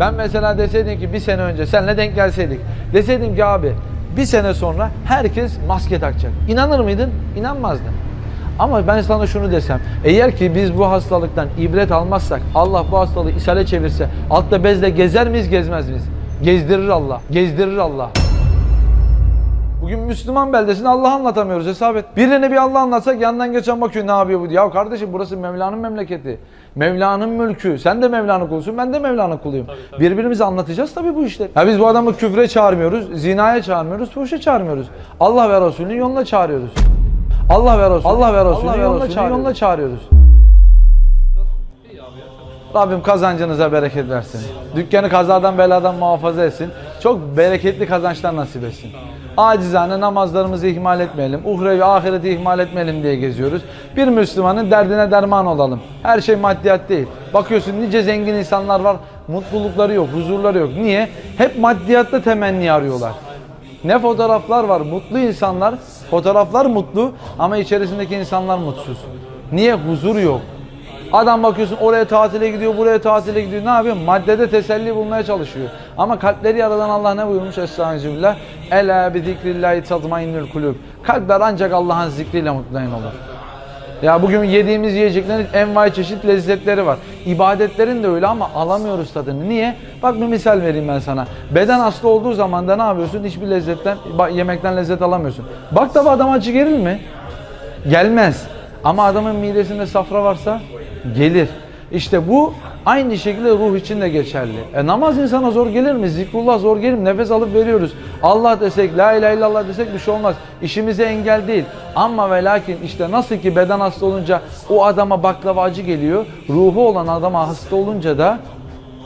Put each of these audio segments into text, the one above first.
Ben mesela deseydim ki bir sene önce senle denk gelseydik. Deseydim ki abi bir sene sonra herkes maske takacak. İnanır mıydın? İnanmazdın. Ama ben sana şunu desem, eğer ki biz bu hastalıktan ibret almazsak, Allah bu hastalığı ishale çevirse, altta bezle gezer miyiz, gezmez miyiz? Gezdirir Allah, gezdirir Allah. Bugün Müslüman beldesini Allah anlatamıyoruz hesap et. Birine bir Allah anlatsak yandan geçen bakıyor ne yapıyor bu diye. Ya kardeşim burası Mevla'nın memleketi. Mevla'nın mülkü. Sen de Mevla'nın kulusun ben de Mevla'nın kuluyum. Birbirimize anlatacağız tabii bu işleri. Ya biz bu adamı küfre çağırmıyoruz, zinaya çağırmıyoruz, fuhuşa çağırmıyoruz. Allah ve Resulünün yoluna çağırıyoruz. Allah ve Resul, Allah ve Resulünün yoluna, çağırıyoruz. yoluna çağırıyoruz. Rabbim kazancınıza bereket versin. Dükkanı kazadan beladan muhafaza etsin. Çok bereketli kazançlar nasip etsin. Acizane namazlarımızı ihmal etmeyelim. Uhrevi ahireti ihmal etmeyelim diye geziyoruz. Bir Müslümanın derdine derman olalım. Her şey maddiyat değil. Bakıyorsun nice zengin insanlar var. Mutlulukları yok, huzurları yok. Niye? Hep maddiyatta temenni arıyorlar. Ne fotoğraflar var, mutlu insanlar. Fotoğraflar mutlu ama içerisindeki insanlar mutsuz. Niye? Huzur yok. Adam bakıyorsun oraya tatile gidiyor, buraya tatile gidiyor. Ne yapıyor? Maddede teselli bulmaya çalışıyor. Ama kalpleri yaradan Allah ne buyurmuş? Estağfirullah. Ela bi zikrillahi tatmainnül kulub. Kalpler ancak Allah'ın zikriyle mutmain olur. Ya bugün yediğimiz yiyeceklerin envai çeşit lezzetleri var. İbadetlerin de öyle ama alamıyoruz tadını. Niye? Bak bir misal vereyim ben sana. Beden hasta olduğu zaman da ne yapıyorsun? Hiçbir lezzetten, yemekten lezzet alamıyorsun. Bak da adam acı gelir mi? Gelmez. Ama adamın midesinde safra varsa gelir. İşte bu aynı şekilde ruh için de geçerli. E namaz insana zor gelir mi? Zikrullah zor gelir mi? Nefes alıp veriyoruz. Allah desek, la ilahe illallah desek bir şey olmaz. İşimize engel değil. Ama ve lakin işte nasıl ki beden hasta olunca o adama baklava acı geliyor. Ruhu olan adama hasta olunca da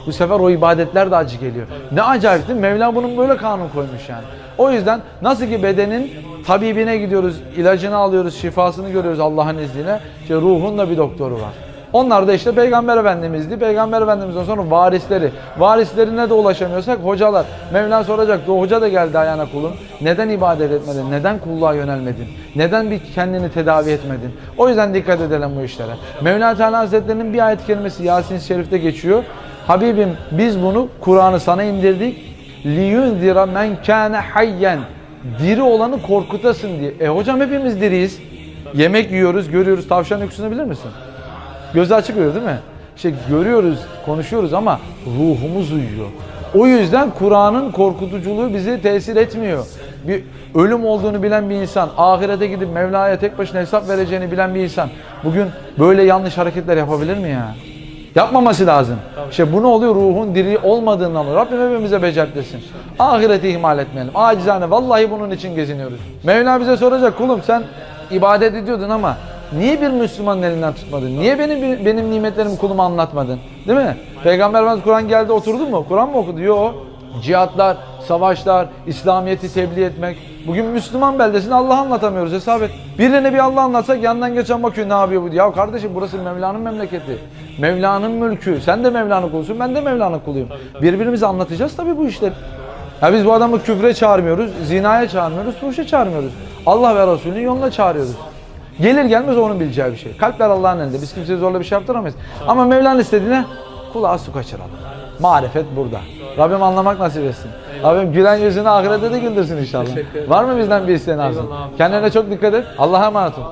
bu sefer o ibadetler de acı geliyor. Ne acayip değil mi? Mevla bunun böyle kanun koymuş yani. O yüzden nasıl ki bedenin tabibine gidiyoruz, ilacını alıyoruz, şifasını görüyoruz Allah'ın izniyle. İşte ruhun da bir doktoru var. Onlar da işte Peygamber Efendimiz'di. Peygamber Efendimiz'den sonra varisleri. Varislerine de ulaşamıyorsak hocalar. Mevla soracak. O hoca da geldi ayağına kulum. Neden ibadet etmedin? Neden kulluğa yönelmedin? Neden bir kendini tedavi etmedin? O yüzden dikkat edelim bu işlere. Mevla Teala Hazretleri'nin bir ayet kelimesi Yasin-i Şerif'te geçiyor. Habibim biz bunu Kur'an'ı sana indirdik. liyunzira men kana hayyen. Diri olanı korkutasın diye. E hocam hepimiz diriyiz. Yemek yiyoruz, görüyoruz. Tavşan öyküsünü bilir misin? Gözü açık uyuyor değil mi? İşte görüyoruz, konuşuyoruz ama ruhumuz uyuyor. O yüzden Kur'an'ın korkutuculuğu bizi tesir etmiyor. Bir ölüm olduğunu bilen bir insan, ahirete gidip Mevla'ya tek başına hesap vereceğini bilen bir insan bugün böyle yanlış hareketler yapabilir mi ya? Yapmaması lazım. İşte bu ne oluyor? Ruhun diri olmadığından oluyor. Rabbim hepimize becertlesin. Ahireti ihmal etmeyelim. Acizane vallahi bunun için geziniyoruz. Mevla bize soracak kulum sen ibadet ediyordun ama niye bir Müslümanın elinden tutmadın? Niye benim benim nimetlerimi kuluma anlatmadın? Değil mi? Peygamber Efendimiz Kur'an geldi oturdu mu? Kur'an mı okudu? Yok. Cihatlar, savaşlar, İslamiyet'i tebliğ etmek. Bugün Müslüman beldesini Allah anlatamıyoruz hesap et. Birine bir Allah anlatsak yandan geçen bakıyor ne yapıyor bu diye. Ya kardeşim burası Mevla'nın memleketi. Mevla'nın mülkü. Sen de Mevla'nın kulusun ben de Mevla'nın kuluyum. Birbirimize anlatacağız tabii bu işleri. Ya biz bu adamı küfre çağırmıyoruz, zinaya çağırmıyoruz, fuhuşa çağırmıyoruz. Allah ve Resulünün yoluna çağırıyoruz. Gelir gelmez onun bileceği bir şey. Kalpler Allah'ın elinde. Biz kimseye zorla bir şey yaptıramayız. Ama Mevla'nın istediğine kulağa su kaçıralım. Marifet burada. Rabbim anlamak nasip etsin. Rabbim gülen yüzünü ahirette de güldürsün inşallah. Var mı bizden bir isteğin? Eyvallah abi. Kendine çok dikkat et. Allah'a emanet ol.